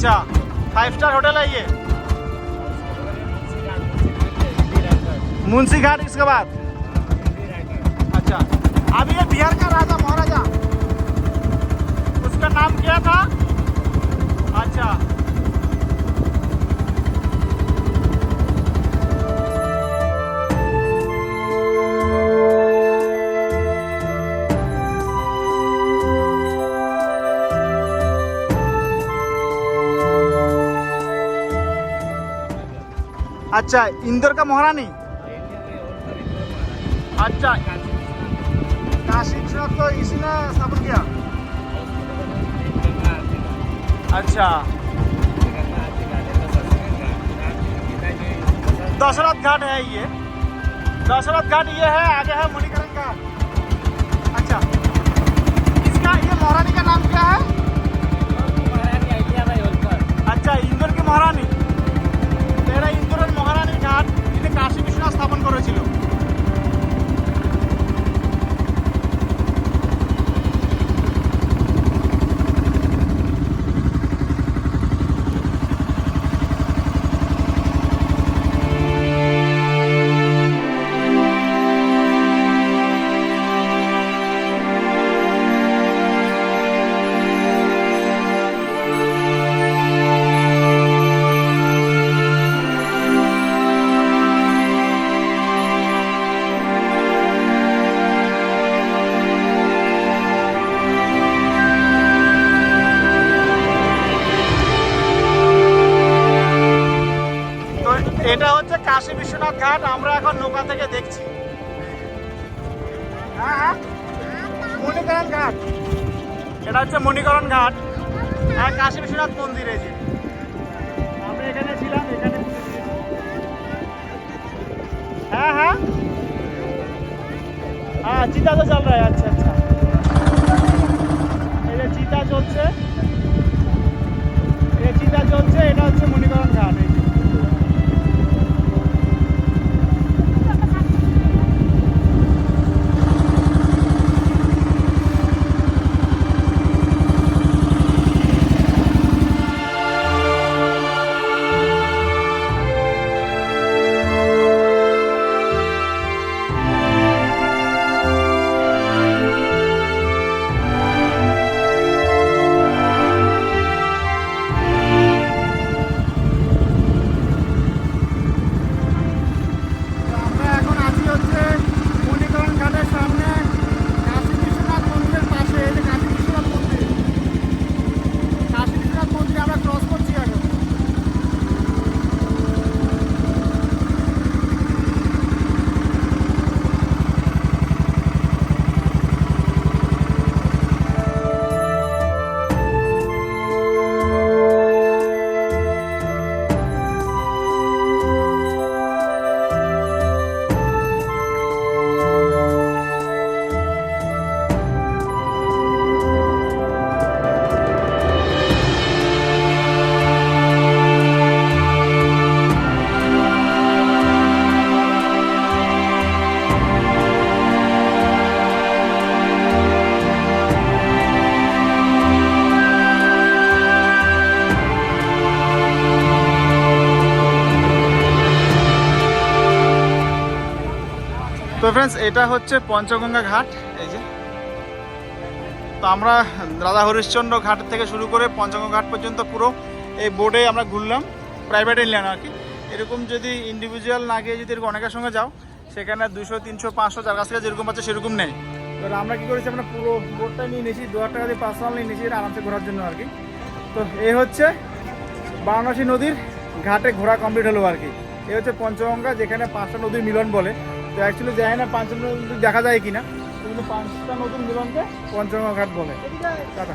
अच्छा five star hotel है ये। मुंशी घाट इसके बाद। अच्छा अभी ये बिहार का राजा, महाराजा। उसका नाम क्या था? अच्छा अच्छा इंदौर का महारानी अच्छा काशी विश्वनाथ को इसी ने स्थापन किया अच्छा दशरथ घाट है ये दशरथ घाट ये है आगे है मणिकरण घाट अच्छा इसका ये महारानी का नाम क्या है এখন নৌকা থেকে দেখছি। হ্যাঁ হ্যাঁ। মণিকরণ ঘাট। এটা হচ্ছে মণিকরণ ঘাট। আর কাশী বিশ্বনাথ মন্দির এই যে। আমরা এখানে ছিলাম, এখানে হ্যাঁ হ্যাঁ। হ্যাঁ চিতা তো চল है আচ্ছা আচ্ছা। এই যে চিতা চলছে। ফ্রেন্ডস এটা হচ্ছে পঞ্চগঙ্গা ঘাট, এই যে। তো আমরা রাধা হরিশ্চন্দ্র ঘাট থেকে শুরু করে পঞ্চগঙ্গা ঘাট পর্যন্ত পুরো এই বোর্ডে আমরা ঘুরলাম প্রাইভেট নিলাম আর কি। এরকম যদি ইন্ডিভিজুয়াল না গিয়ে যদি এরকম অনেকের সঙ্গে যাও, সেখানে দুশো, তিনশো, পাঁচশো, যার কাছ থেকে যেরকম পাচ্ছে সেরকম নেই। এবার আমরা কি করেছি, আমরা পুরো বোর্ডটা নিয়ে নিয়েছি, দু হাজার টাকা দিয়ে পার্সোনাল নিয়ে নিয়েছি আরামসে ঘোরার জন্য আর কি। তো এই হচ্ছে বারাণসী নদীর ঘাটে ঘোরা কমপ্লিট হলো আর কি। এই হচ্ছে পঞ্চগঙ্গা, যেখানে পাঁচটা নদীর মিলন বলে। তো অ্যাকচুয়ালি যায় না নদী দেখা যায় কিনা কিন্তু পাঁচটা নতুন মিলনকে পঞ্চম ঘাট বলে। টাটা।